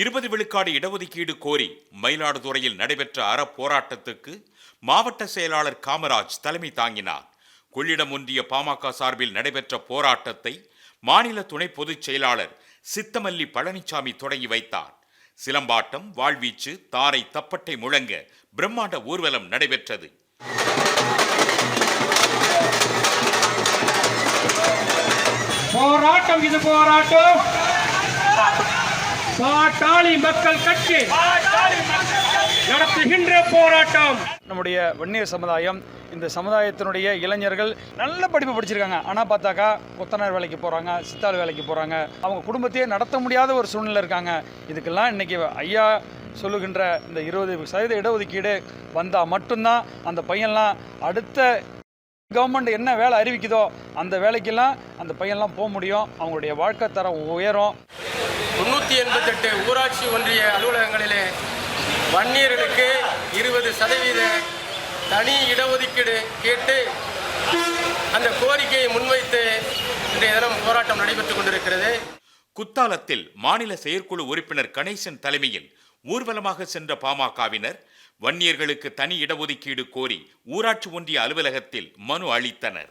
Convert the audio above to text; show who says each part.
Speaker 1: இருபது விழுக்காடு இடஒதுக்கீடு கோரி மயிலாடுதுறையில் நடைபெற்ற அறப்போராட்டத்துக்கு மாவட்ட செயலாளர் காமராஜ் தலைமை தாங்கினார். கொள்ளிடம் ஒன்றிய பாமக சார்பில் நடைபெற்ற போராட்டத்தை மாநில துணை பொதுச் செயலாளர் சித்தமல்லி பழனிசாமி தொடங்கி வைத்தார். சிலம்பாட்டம் வாழ்வீச்சு தாரை தப்பட்டை முழங்க பிரம்மாண்ட ஊர்வலம் நடைபெற்றது.
Speaker 2: போராட்டம் இது போராட்டம். பாட்டாளி மக்கள் கட்சி நடத்துகின்ற போராட்டம்.
Speaker 3: நம்முடைய வன்னியர் சமுதாயம் இந்த சமுதாயத்தினுடைய இளைஞர்கள் நல்ல படிப்பு படிச்சிருக்காங்க. ஆனால் பார்த்தாக்கா கொத்தனார் வேலைக்கு போகிறாங்க சித்தாள் வேலைக்கு போகிறாங்க அவங்க குடும்பத்தையே நடத்த முடியாத ஒரு சூழ்நிலை இருக்காங்க. இதுக்கெல்லாம் இன்றைக்கி ஐயா சொல்லுகின்ற இந்த இருபது சதவீத இடஒதுக்கீடு வந்தால் மட்டும்தான் அந்த பையன்லாம் அடுத்த கவர்மெண்ட் என்ன வேலை அறிவிக்குதோ அந்த வேலைக்கெல்லாம் அந்த பையன்லாம் போக முடியும். அவங்களுடைய வாழ்க்கை தரம் உயரும்.
Speaker 4: முன்னூற்றி எண்பத்தெட்டு ஊராட்சி ஒன்றிய அலுவலகங்களிலே வன்னியர்களுக்கு இருபது சதவீத தனி இடஒதுக்கீடு கேட்டு அந்த கோரிக்கையை முன்வைத்து இன்றைய தினம் போராட்டம் நடைபெற்றுக் கொண்டிருக்கிறது.
Speaker 1: குத்தாலத்தில் மாநில செயற்குழு உறுப்பினர் கணேசன் தலைமையில் ஊர்வலமாக சென்ற பாமகவினர் வன்னியர்களுக்கு தனி இடஒதுக்கீடு கோரி ஊராட்சி ஒன்றிய அலுவலகத்தில் மனு அளித்தனர்.